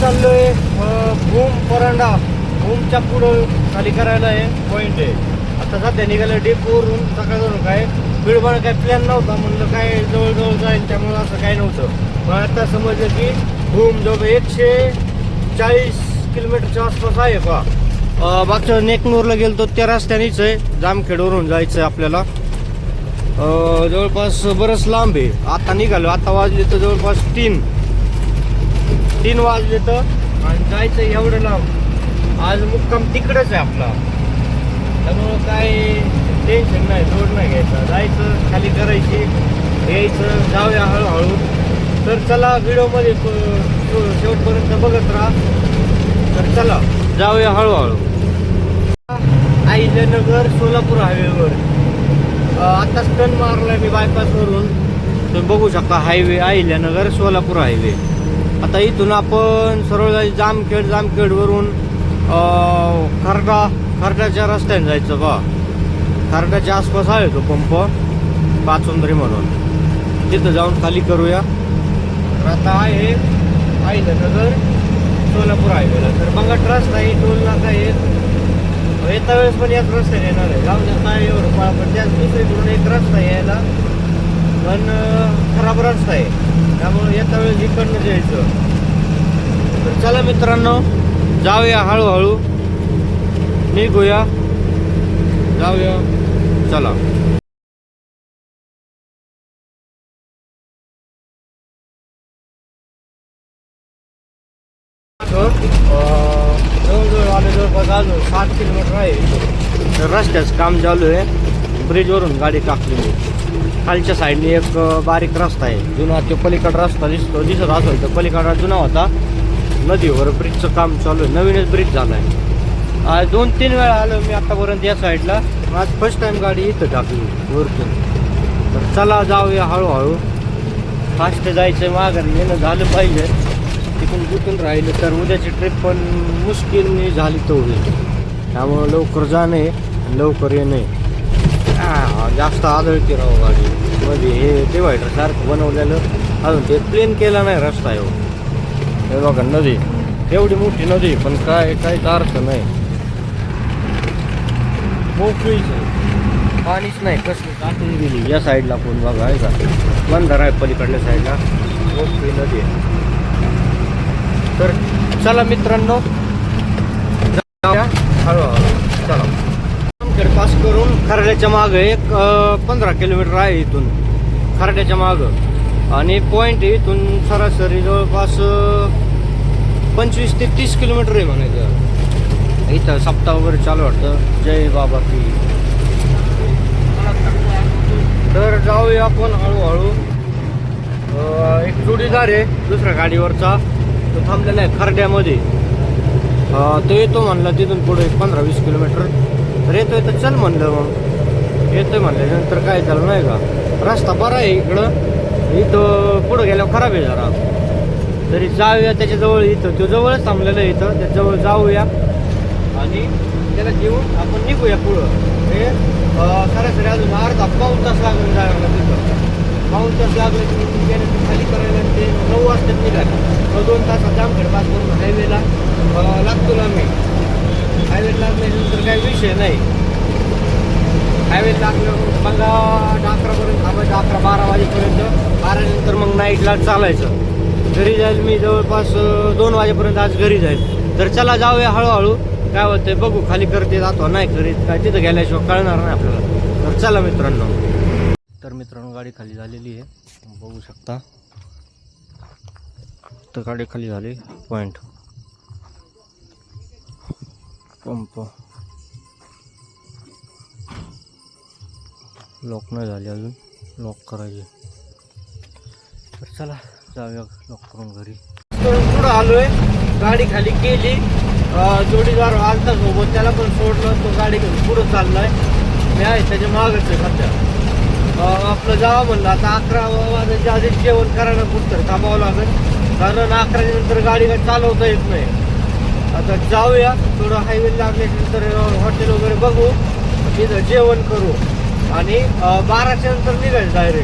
चाललो आहे भूम परांडा. भूमच्या पुढं खाली करायला आहे पॉईंट आहे. आता सध्या निघालं डेपोवरून सकाळवरून काय बिळबण काय प्लॅन नव्हता म्हणलं काय जवळजवळ जाईल त्यामुळं असं काय नव्हतं. पण आता समजलं की भूम जवळ एकशे चाळीस किलोमीटरच्या आसपास आहे बा. मागच्या नेकनूरला गेलो त्या रस्त्यानेच आहे जामखेडवरून जायचं आहे आपल्याला जवळपास बरंच लांब आहे. आता निघालो आता वाजले तर जवळपास तीन. तीन वाज तर आणि जायचं एवढं लांब. आज मुक्काम तिकडच आहे आपला. त्यामुळं काय टेन्शन नाही जोड नाही घ्यायचं. जायचं खाली करायची यायचं जाऊया हळूहळू. तर चला व्हिडिओमध्ये शेवटपर्यंत बघत राहा. तर चला जाऊया हळूहळू. आईजनगर सोलापूर हायवेवर. आता टर्न मारला मी बायपासवरून तुम्ही बघू शकता हायवे आहिल्यानगर सोलापूर हायवे. आता इथून आपण सरळ जायचं जामखेड जामखेडवरून खरडा खर्डा रस्त्याने जायचं बा. खर्डाच्या आसपास आहे तो पंप पाचोंदरी म्हणून. तिथं जाऊन खाली करूया. तर आता आहे नगर सोलापूर हायवेला तर बघा ट्रस्ट आहे टोल नाका आहे येता वेळेस पण याच रस्त्याने येणार आहे. जाऊन द्या काय एवढं पण त्याच दुसरीकडून एक रस्ता आहे यायला पण अं, खराब रस्ता आहे त्यामुळे येता वेळेस इकडनं जायचं. तर चला मित्रांनो जाऊया हळूहळू. निघूया. जाऊया. चला. जवळजवळ आले जवळपास आलो सात किलोमीटर आहे. तर रस्त्याचं काम चालू आहे. ब्रिजवरून गाडी टाकली मी. खालच्या साईडने एक बारीक रस्ता आहे. जुना तो पलीकड रस्ता दिसतो दिसत असेल तर पलीकडा जुना होता. नदीवर ब्रिजचं काम चालू आहे. नवीनच ब्रिज झाला आहे. आज दोन तीन वेळा आलो मी आतापर्यंत या साईडला आज फर्स्ट टाइम गाडी इथं टाकली वरतून. तर चला जाऊया हळूहळू. फास्ट जायचं माघारी येणं झालं पाहिजे. तिथून कुठून राहिलं तर उद्याची ट्रिप पण मुश्किल झाली तर होईल. त्यामुळं लवकर जाणे लवकर येणे. जास्त आदळते राव गाडी म्हणजे हे डिवायडर सारखं बनवलेलं अजून ते प्लेन केला नाही रस्ता आहे हे बघा नदी. एवढी मोठी नदी पण काय काहीच अर्थ नाही. मोकळीच आहे. पाणीच नाही. कसली टाकून गेली. या साईडला कोण बघा आहे का? बंदर आहे पलीकडल्या साईडला मोकळी नदी आहे. तर चला मित्रांनो जाऊया हळूहळू चला जामखेड पास करून खर्ड्याच्या मागं एक पंधरा किलोमीटर आहे इथून खर्ड्याच्या मागं. आणि पॉईंट इथून सरासरी जवळपास पंचवीस ते तीस किलोमीटर आहे म्हणायचं. इथं सप्ताह वगैरे चालू वाटतं. जय बाबा की. तर जाऊया आपण हळूहळू. एक जोडीदार आहे दुसऱ्या गाडीवरचा. तो थांबलेला आहे खर्ड्यामध्ये. तो येतो म्हणला तिथून पुढे एक पंधरा वीस किलोमीटर. तर येतोय तर चल म्हणलं मग. येतोय म्हणल्यानंतर काय झालं नाही का? रस्ता बरा आहे इकडं. इथं पुढं गेल्यावर खराब आहे जरा. तरी जाऊया त्याच्याजवळ इथं. तो जवळच थांबलेलं आहे इथं. त्याच्याजवळ जाऊया. आणि त्याला घेऊन आपण निघूया पुढं. हे सरासरी अजून अर्धा पाऊन तास लागून जायला तिथं. पाऊन तास लागले की मग खाली करायला ते नऊ वाजता निघाले. मग दोन तासात जामखेड पास करून हायवेला लागतो ना मी हायवे लागल्यानंतर काही विषय नाही. हायवे लागल्यावर मग अकरापर्यंत थांबायचं अकरा बारा वाजेपर्यंत. बारानंतर मग नाईटला चालायचं. घरी जाईल मी जवळपास दोन वाजेपर्यंत आज घरी जाईल. तर चला जाऊया हळूहळू. काय होतंय बघू खाली करते जातो. नाही करीत काय तिथं गेल्याशिवाय कळणार नाही आपल्याला. तर चला मित्रांनो. तर मित्रांनो गाडी खाली झालेली आहे. बघू शकता. तर गाडी खाली झाली पॉईंट पंप लॉक नाही झाले अजून. लॉक करायचे. तर चला जाऊया लॉक करून घरी. पुढं आलोय. गाडी खाली केली. जोडीदार आलता सोबत. त्याला पण सोडलं. तो गाडी घेऊन पुढं चाललाय. मी आहे त्याच्या मागच आहे सध्या. आपलं जावं म्हणलं. आता अकरा वाजायच्या आधी जेवण करायला कुठं थांबावं लागेल. कारण अकराच्या नंतर गाडी काय चालवता येत नाही. आता जाऊया थोडं हायवे लागल्यानंतर हॉटेल वगैरे बघू तिथं जेवण करू. आणि बाराच्या नंतर निघायचं डायरेक्ट